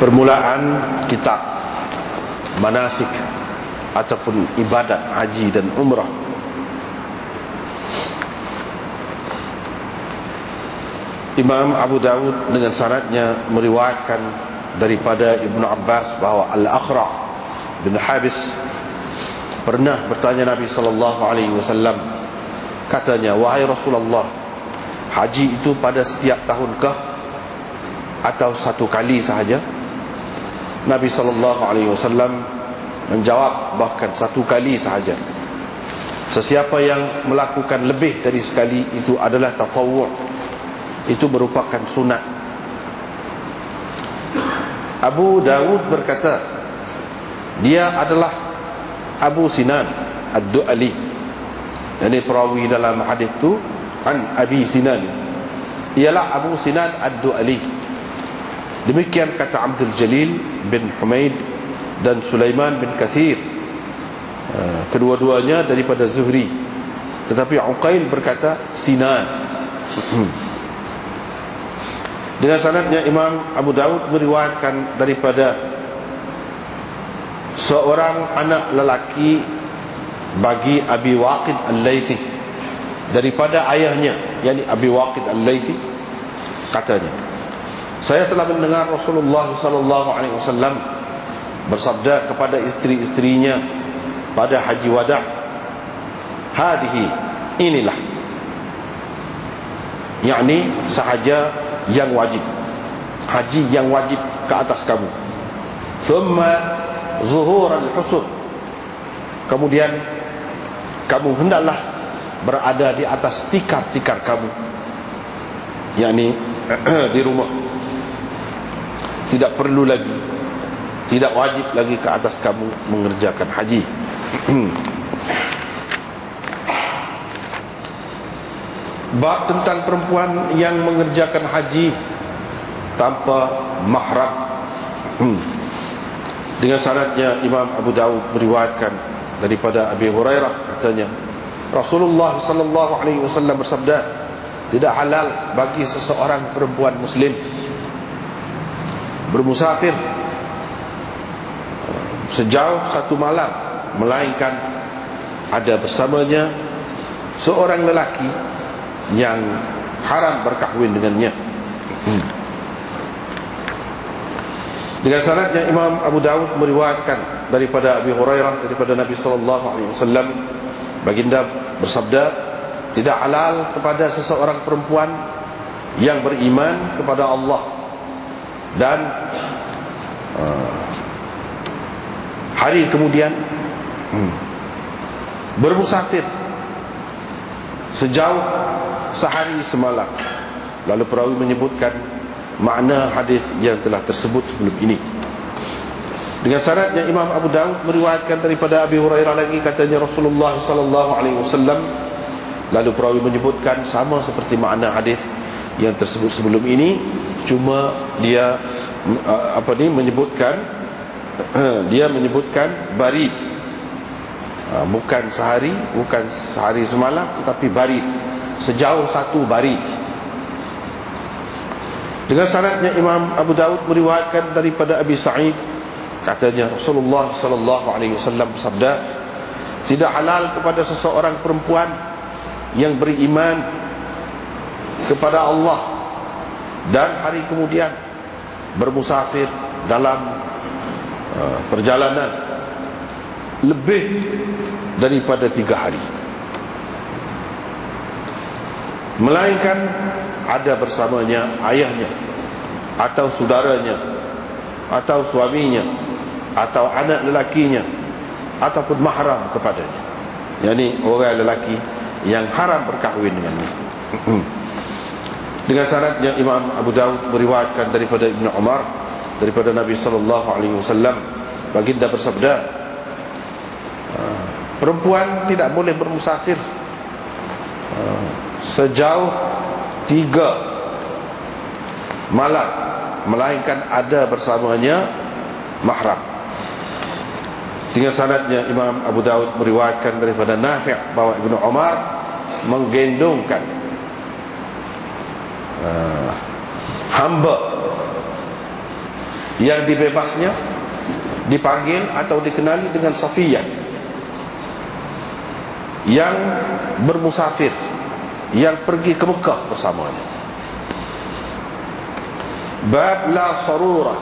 permulaan kitab manasik ataupun ibadat haji dan umrah. Imam Abu Dawud dengan sanadnya meriwayatkan daripada Ibnu Abbas bahawa Al-Aqra bin Habis pernah bertanya Nabi sallallahu alaihi wasallam katanya wahai Rasulullah haji itu pada setiap tahunkah atau satu kali sahaja Nabi sallallahu alaihi wasallam menjawab bahkan satu kali sahaja. Sesiapa yang melakukan lebih dari sekali itu adalah tafawwu' itu merupakan sunat. Abu Dawud berkata dia adalah Abu Sinan Ad-Du'ali. Ini perawi dalam hadis tu an Abi Sinan. Ialah Abu Sinan Ad-Du'ali demikian kata Abdul Jalil bin Humaid dan Sulaiman bin Kathir. Uh, kedua-duanya daripada Zuhri. Tetapi Uqail berkata Sinan. Dengan sanadnya Imam Abu Daud meriwayatkan daripada seorang anak lelaki bagi Abi Waqid Al-Laythi daripada ayahnya yakni Abi Waqid Al-Laythi katanya saya telah mendengar Rasulullah sallallahu alaihi wasallam bersabda kepada isteri-isterinya pada haji wada' hadhihi inilah yakni sahaja yang wajib haji yang wajib ke atas kamu. Thumma zuhur al-husud kemudian kamu hendaklah berada di atas tikar-tikar kamu yakni di rumah tidak perlu lagi tidak wajib lagi ke atas kamu mengerjakan haji Bab tentang perempuan yang mengerjakan haji tanpa mahram. Hmm. Dengan sanadnya Imam Abu Dawud meriwayatkan daripada Abi Hurairah katanya Rasulullah sallallahu alaihi wasallam bersabda tidak halal bagi seseorang perempuan muslim bermusafir sejauh satu malam melainkan ada bersamanya seorang lelaki yang haram berkahwin dengannya hmm. dengan sanadnya Imam Abu Dawud meriwayatkan daripada Abi Hurairah daripada Nabi sallallahu alaihi wasallam baginda bersabda tidak halal kepada seseorang perempuan yang beriman kepada Allah dan uh, hari kemudian hmm, bermusafir sejauh sehari semalam. Lalu perawi menyebutkan makna hadis yang telah tersebut sebelum ini. Dengan syaratnya Imam Abu Daud meriwayatkan daripada Abi Hurairah lagi katanya Rasulullah sallallahu alaihi wasallam lalu perawi menyebutkan sama seperti makna hadis yang tersebut sebelum ini cuma dia apa ni menyebutkan dia menyebutkan barid bukan sehari bukan sehari semalam tetapi barid sejauh satu bari. Dengan syaratnya Imam Abu Daud meriwayatkan daripada Abi Sa'id katanya Rasulullah sallallahu alaihi wasallam bersabda tidak halal kepada seseorang perempuan yang beriman kepada Allah dan hari kemudian bermusafir dalam uh, perjalanan lebih daripada tiga hari. Melainkan ada bersamanya ayahnya atau saudaranya atau suaminya atau anak lelakinya ataupun mahram kepadanya. Yakni orang lelaki yang haram berkahwin dengannya dengan syaratnya Imam Abu Dawud meriwayatkan daripada Ibn Umar daripada Nabi sallallahu alaihi wasallam. Baginda bersabda ah, perempuan tidak boleh bermusafir. Ah, sejauh tiga malam melainkan ada bersamanya mahram. Dengan sanadnya Imam Abu Dawud meriwayatkan daripada Nafi' bahawa Ibnu Umar menggendongkan uh, hamba yang dibebasnya dipanggil atau dikenali dengan Safiyah yang bermusafir yang pergi ke Mekah bersamanya. Bab la sarura.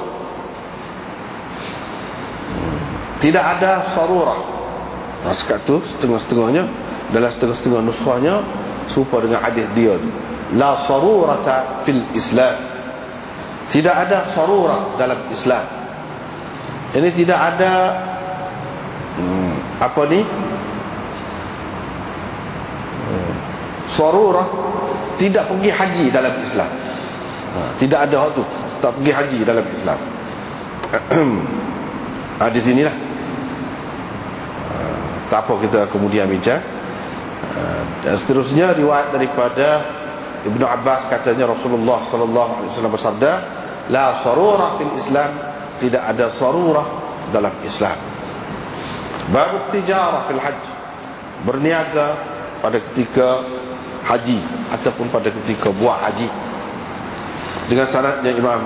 Tidak ada sarura. Naskah tu setengah-setengahnya dalam setengah-setengah nuskhahnya serupa dengan hadis dia la sarurata fil islam. Tidak ada sarura dalam islam. Ini tidak ada hmm, apa ni? Hmm, sarura tidak pergi haji dalam islam. Ha, tidak ada waktu tak pergi haji dalam islam. Ha, di sinilah. Ha, tak apa kita kemudian bincang. Dan seterusnya riwayat daripada Ibnu Abbas katanya Rasulullah sallallahu alaihi wasallam bersabda la sarura fil Islam. Tidak ada sarura dalam Islam. Bab tijarah fil hajj. Berniaga pada ketika haji ataupun pada ketika buat haji. Dengan sanadnya Imam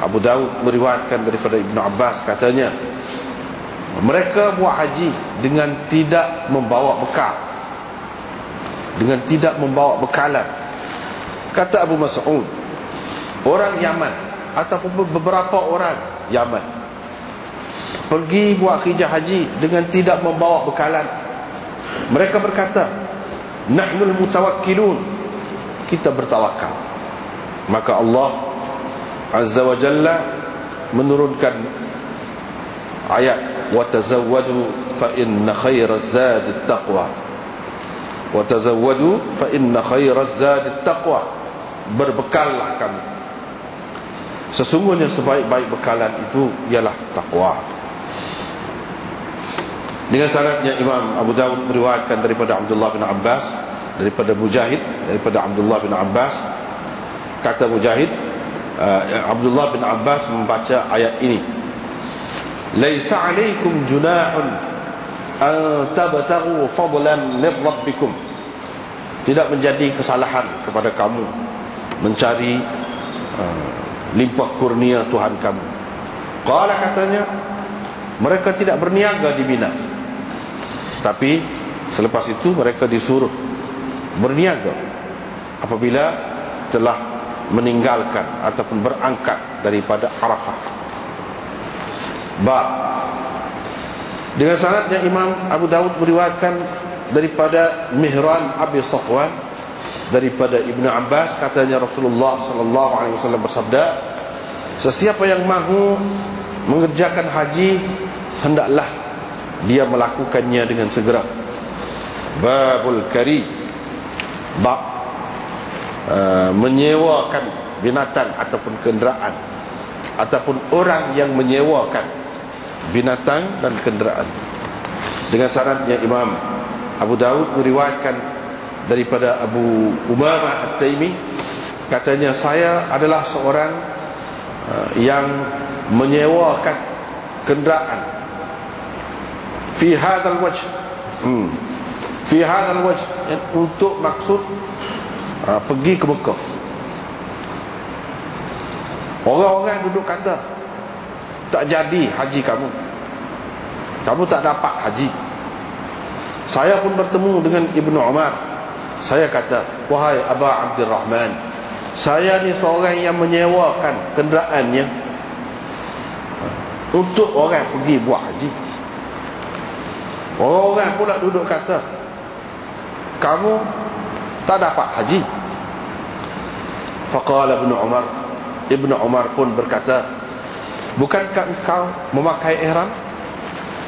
Abu Dawud meriwayatkan daripada Ibnu Abbas katanya mereka buat haji dengan tidak membawa bekal. Dengan tidak membawa bekalan kata Abu Mas'ud orang Yaman ataupun beberapa orang Yaman pergi buat kerja haji dengan tidak membawa bekalan. Mereka berkata nahnul mutawakkilun. Kita bertawakal. Maka Allah azza wa jalla menurunkan ayat wa tazawwadu fa inna khairaz zadi taqwa. Wa tazawwadu fa inna khairaz zadi taqwa berbekallah kamu. Sesungguhnya sebaik-baik bekalan itu ialah takwa. Dengan sanadnya Imam Abu Dawud meriwayatkan daripada Abdullah bin Abbas daripada Mujahid daripada Abdullah bin Abbas. Kata Mujahid uh, Abdullah bin Abbas membaca ayat ini. Laisa alaikum junahun an tabtaghu fadlan min rabbikum. Tidak menjadi kesalahan kepada kamu mencari uh, limpah kurnia Tuhan kamu. Qala katanya mereka tidak berniaga di Mina. Tapi selepas itu mereka disuruh berniaga apabila telah meninggalkan ataupun berangkat daripada Arafah. Bab dengan sanadnya Imam Abu Dawud meriwayatkan daripada Mihran Abi Safwan daripada Ibnu Abbas katanya Rasulullah sallallahu alaihi wasallam bersabda sesiapa yang mahu mengerjakan haji hendaklah dia melakukannya dengan segera. Babul kari bab uh, menyewakan binatang ataupun kenderaan ataupun orang yang menyewakan binatang dan kenderaan. Dengan syaratnya Imam Abu Daud meriwayatkan daripada Abu Umamah At-Taimi. Katanya saya adalah seorang uh, yang menyewakan kenderaan fi hadzal wajh. Hmm. fi hadzal wajh untuk maksud uh, pergi ke Mekah. Orang-orang duduk kata tak jadi haji kamu. Kamu tak dapat haji. Saya pun bertemu dengan Ibnu Umar saya kata wahai Aba Abdul Rahman saya ni seorang yang menyewakan kenderaannya. Untuk orang pergi buat haji. Orang-orang pula duduk kata kamu tak dapat haji. Faqala Ibnu Umar Ibnu Umar pun berkata Bukankah engkau memakai ihram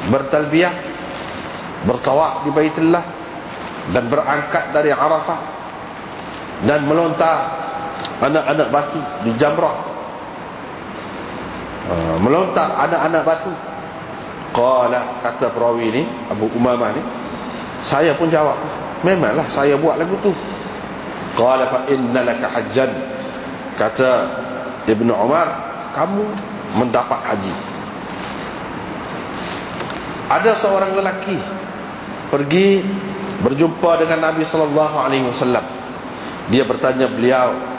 Bertalbiyah Bertawaf di baitullah Dan berangkat dari Arafah Dan melontar Anak-anak batu di Jamrah. Uh, Melontar anak-anak batu. Qala kata perawi ni Abu Umamah ni Saya pun jawab Memanglah saya buat lagu tu? Qala fa inna laka hajjan. Kata Ibn Umar Kamu mendapat haji. Ada seorang lelaki pergi berjumpa dengan Nabi sallallahu alaihi wasallam. Dia bertanya beliau